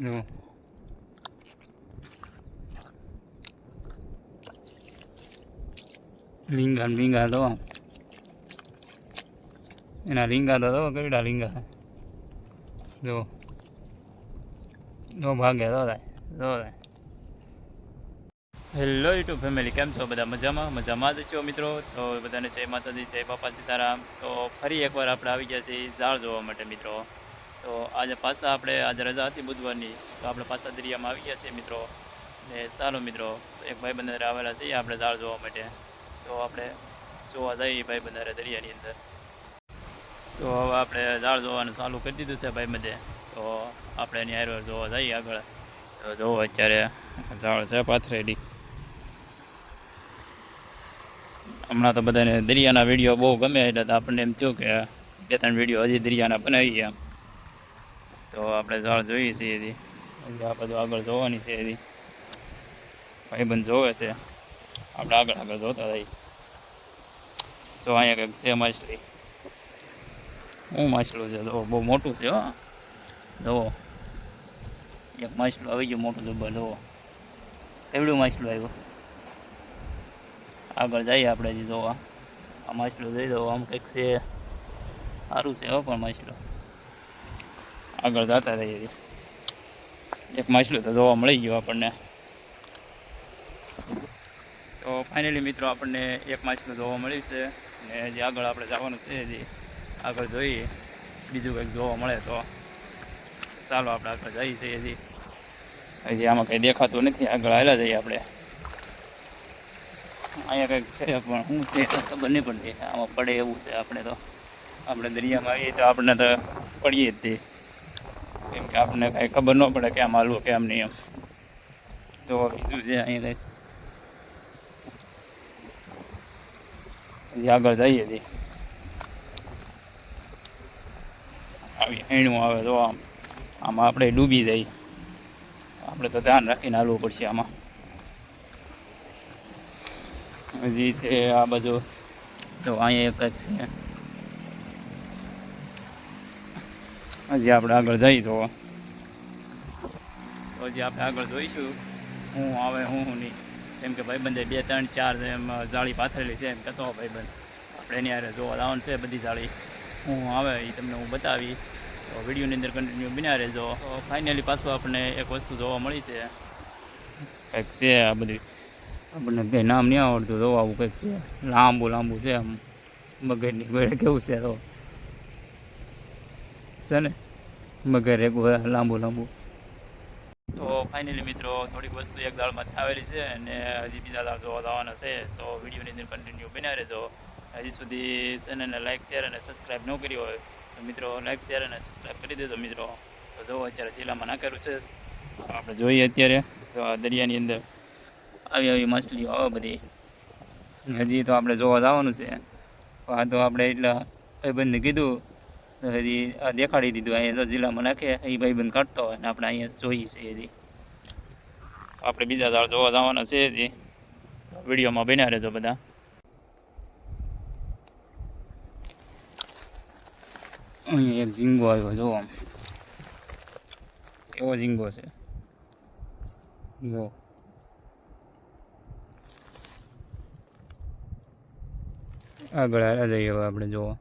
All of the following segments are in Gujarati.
જો લિંગા લિંગા તો એના લિંગા તો કેવડા લીંગા છે? જો. જો ભાગે તો થાય તો થાય. હેલો યુટ્યુબ ફેમિલી કેમ છો? બધા મજામાં? મજામાં જ છો મિત્રો? તો બધાને જય માતાજી, જય બાપા સીતારામ. તો ફરી એકવાર આપણે આવી ગયા છીએ ઝાડ જોવા માટે મિત્રો. તો આજે પાછા આપણે, આજે રજા હતી બુધવારની, તો આપણે પાછા દરિયામાં આવી ગયા છીએ મિત્રો. ને ચાલો મિત્રો, એક ભાઈ બંધારે આવેલા છીએ આપણે ઝાડ જોવા માટે. તો આપણે જોવા જઈએ ભાઈ બંધારે દરિયાની અંદર. તો હવે આપણે ઝાડ જોવાનું ચાલુ કરી દીધું છે ભાઈ બધે તો આપણે એની હારે જોવા જઈએ આગળ. તો જોવો અત્યારે ઝાડ છે પાથરેલી. હમણાં તો બધાને દરિયાના વીડિયો બહુ ગમે એટલે આપણને એમ થયું કે બે ત્રણ વીડિયો હજી દરિયાના બનાવીએ એમ. તો આપણે ઝાડ જોઈએ છીએ હજી હજી આ બધું આગળ જોવાની છે હજી ભાઈબંધ જોવે છે. આપણે આગળ આગળ જોતા રહીએ. જો અહીંયા કંઈક છે માછલી. હું માછલું છે જો બહુ મોટું છે, હો. જુઓ. એક માછલું આવી ગયું મોટું જબર જુઓ. કેવડું માછલું આવ્યું? આગળ જઈએ આપણે હજી જોવા. આ માછલું જોઈ દો આમ કંઈક છે. સારું છે, હો, પણ માછલું. આગળ જતા રહીએ. એક માછલું તો જોવા મળી ગયું આપણને. તો ફાઇનલી મિત્રો આપણને એક માછલું જોવા મળ્યું છે. ને હજી આગળ આપણે જવાનું છે જે આગળ જોઈએ. બીજું કંઈક જોવા મળે તો. ચાલો આપણે આગળ જઈએ છીએ હજી. હજી આમાં કંઈ દેખાતું નથી. આગળ આવેલા જઈએ આપણે. અહીંયા કંઈક છે પણ શું છે ખબર નહીં પડતી આમાં પડે એવું છે આપણે તો. આપણે દરિયામાં આવીએ તો આપણને તો પડીએ જ તે. કેમ કે આપણને કાંઈ ખબર ન પડે કે આમ હાલવું કે આમ નહીં એમ. તો બીજું છે અહીં હજી આગળ જઈએ છીએ આવી હેણું આવે તો આમ, આમાં આપણે ડૂબી જઈએ. આપણે તો ધ્યાન રાખીને હાલવું પડશે આમાં. હજી છે આ બાજુ. તો અહીંયા એક જ છે. હજી આપણે આગળ જઈ તો હજી આપણે આગળ જોઈશું. હું આવે હું હું નહીં. કેમ કે ભાઈબંધે બે ત્રણ ચાર એમ જાળી પાથરેલી છે એમ કહેતો ભાઈબંધ. આપણે એની હારે જોવા લાવવાનું છે બધી જાળી. હું આવે એ તમને હું બતાવી તો વિડીયોની અંદર કન્ટિન્યુ બન્યા રહેજો. તો ફાઇનલી પાછું આપણને એક વસ્તુ જોવા મળી છે. કંઈક છે આ બધી. આપણને કંઈ નામ નહીં આવડતું તો આવું કંઈક છે. લાંબુ લાંબુ છે આમ મગજની ગોળે કેવું છે તો? છે ને? મગર એક લાંબુ લાંબુ. તો ફાઇનલી મિત્રો, થોડીક વસ્તુ એક દાળમાં આવેલી છે અને હજી બીજા દાળ જોવા જવાના છે. તો વિડીયોની અંદર કન્ટિન્યુ બન્યા રહેજો. હજી સુધી ચેનલને લાઇક શેર અને સબસ્ક્રાઈબ ન કરી હોય, તો મિત્રો લાઇક શેર અને સબસ્ક્રાઈબ કરી દેજો મિત્રો. તો જો અત્યારે જિલ્લામાં નાખેલું છે આપણે જોઈએ અત્યારે દરિયાની અંદર આવી આવી માછલીઓ આવે બધી. હજી તો આપણે જોવા જવાનું છે. આ તો આપણે એટલા ભાઈબંધને કીધું હજી દેખાડી દીધું અહીંયા જિલ્લામાં નાખે, એ ભાઈબંધ કાઢતો હોય અને આપણે અહીંયા જોઈએ છીએ હજી. આપણે બીજા દાળ જોવા જવાના છે હજી. વિડીયોમાં બન્યા રહેજો બધા. અહીંયા એક ઝીંગો આવ્યો જો આમ. એવો ઝીંગો છે? જો. આગળ આ જઈએ આપણે, જોવા.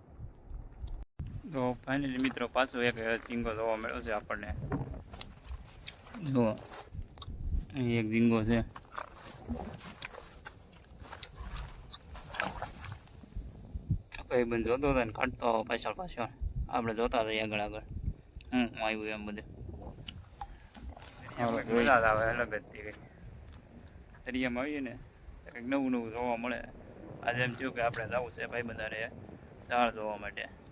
તો ફાઇનલી મિત્રો પાછો એક ઝીંગો જોવા મળ્યો છે આપણને. જુઓ. અહીં એક ઝીંગો છે. ભાઈ બંધ જોતો હતો ને કાઢતો આવો પાછળ પાછળ. આપણે જોતા હતા આગળ આગળ. હું આવ્યું એમ બધું. મજા જ આવે અલગ જ થઈ દરિયામાં આવીએ ને કંઈક નવું નવું જોવા મળે. આજે એમ થયું કે આપણે જવું છે ભાઈ બધાને ઝાડ જોવા માટે.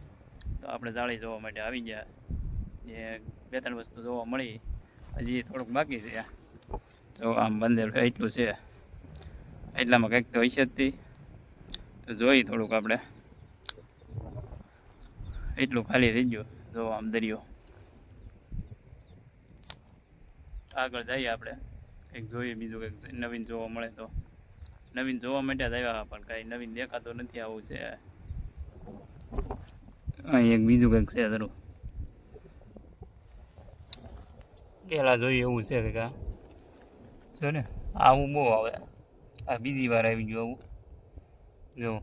તો આપણે જાળી જોવા માટે આવી ગયા. જે બે ત્રણ વસ્તુ જોવા મળી. હજી થોડુંક બાકી છે. જો આમ બંદર એટલું છે. એટલામાં કંઈક તો હશે જ તે. તો જોઈ થોડુંક આપણે. એટલું ખાલી થઈ ગયું જો આમ દરિયો. આગળ જઈએ આપણે. કંઈક જોઈએ, બીજું કંઈક નવીન જોવા મળે તો. નવીન જોવા માટે જ આવ્યા પણ કાંઈ નવીન દેખાતો નથી આવું છે. અહીં એક બીજું કંઈક છે ધરું. પહેલાં જોઈએ એવું છે કે જો ને, આવું બહુ આવે. આ બીજી વાર આવી ગયું આવું. જો.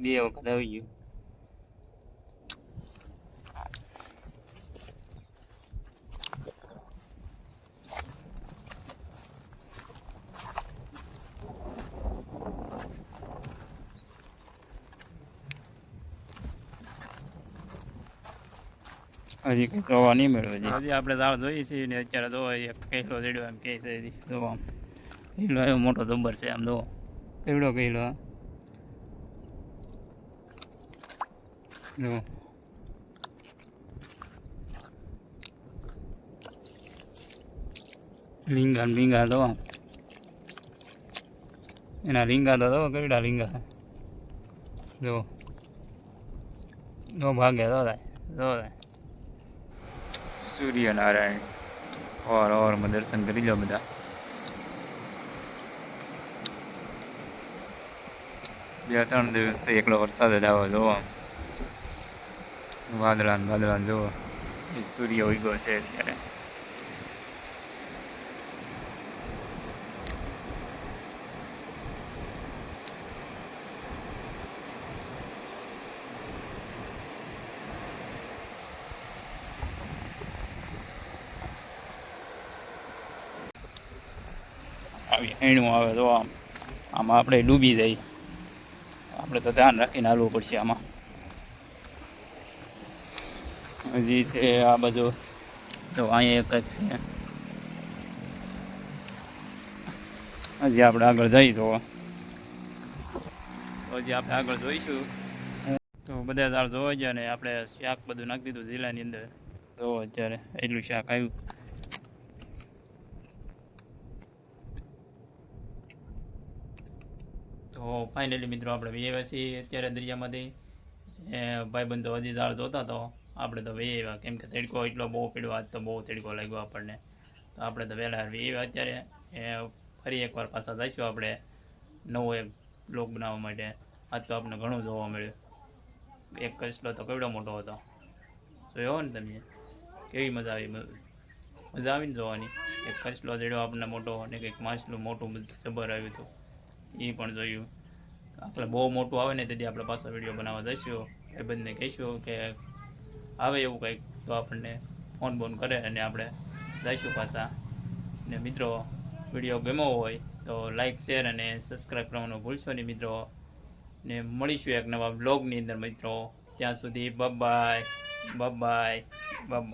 બે વખત આવી ગયું. હજી કંઈ જોવા નહીં મળ્યો હજી હજી આપણે દાળ જોઈએ છીએ ને અત્યારે તો એક કહેલો રેડ્યો એમ કહે છે હજી જો આમ કહેલો એવો મોટો જબ્બર છે આમ જો કેવડો કહેલો આ? જો લીંગા ને બીંગા તો આમ. એના રીંગા તો જો કેવડા રીંગા છે જો જો ભાગે તો થાય જો થાય સૂર્યનારાયણ ઓર ઓરમાં દર્શન કરી લો બધા. બે ત્રણ દિવસથી એકલો વરસાદ જ આવો જોવો. વાદળા વાદળાને જોવો. સૂર્ય ઉગ્યો છે અત્યારે. આવી એણું આવે તો આમ, આમાં આપણે ડૂબી જાય આપણે તો ધ્યાન રાખીને હાલવું પડશે આમાં. હજી છે આ બાજુ. તો અહીંયા એક જ છે. હજી આપણે આગળ જઈશું તો હજી આપણે આગળ જોઈશું. તો બધા તાર જોવા ગયા ને આપણે શાક બધું નાખી દીધું જિલ્લાની અંદર. તો અત્યારે એટલું શાક આવ્યું. તો ફાઇનલી મિત્રો આપણે વૈયા છીએ અત્યારે દરિયામાંથી. ભાઈબંધો હજી ઝાડ જોતા તો આપણે તો વૈયા કેમ કે તડકો એટલો બહુ પીડ્યો, આજ તો બહુ તડકો લાગ્યો આપણને. તો આપણે તો વહેલા વૈયા અત્યારે. એ ફરી એકવાર પાછા જઈશું આપણે નવો એક બ્લોગ બનાવવા માટે. આજ તો આપણને ઘણું જોવા મળ્યું. એક કચલો તો કેવડો મોટો હતો. જોયો ને તમે? કેવી મજા આવી મજા આવી ને જોવાની? એક કચલો જેડો આપણને મોટો અને કંઈક માછલું મોટું જબર આવ્યું હતું. એ પણ જોયું. આપણે બહુ મોટું આવે ને તેથી આપણે પાછો વીડિયો બનાવવા જઈશું. એ બંને કહીશું કે આવે એવું કંઈક તો આપણને ફોન બોન કરે અને આપણે જઈશું પાછા. ને મિત્રો, વીડિયો ગમ્યો હોય તો લાઈક, શેર અને સબસ્ક્રાઈબ કરવાનું ભૂલશો નહીં મિત્રો. ને મળીશું એક નવા બ્લોગની અંદર મિત્રો. ત્યાં સુધી બબાય બબાય બબાય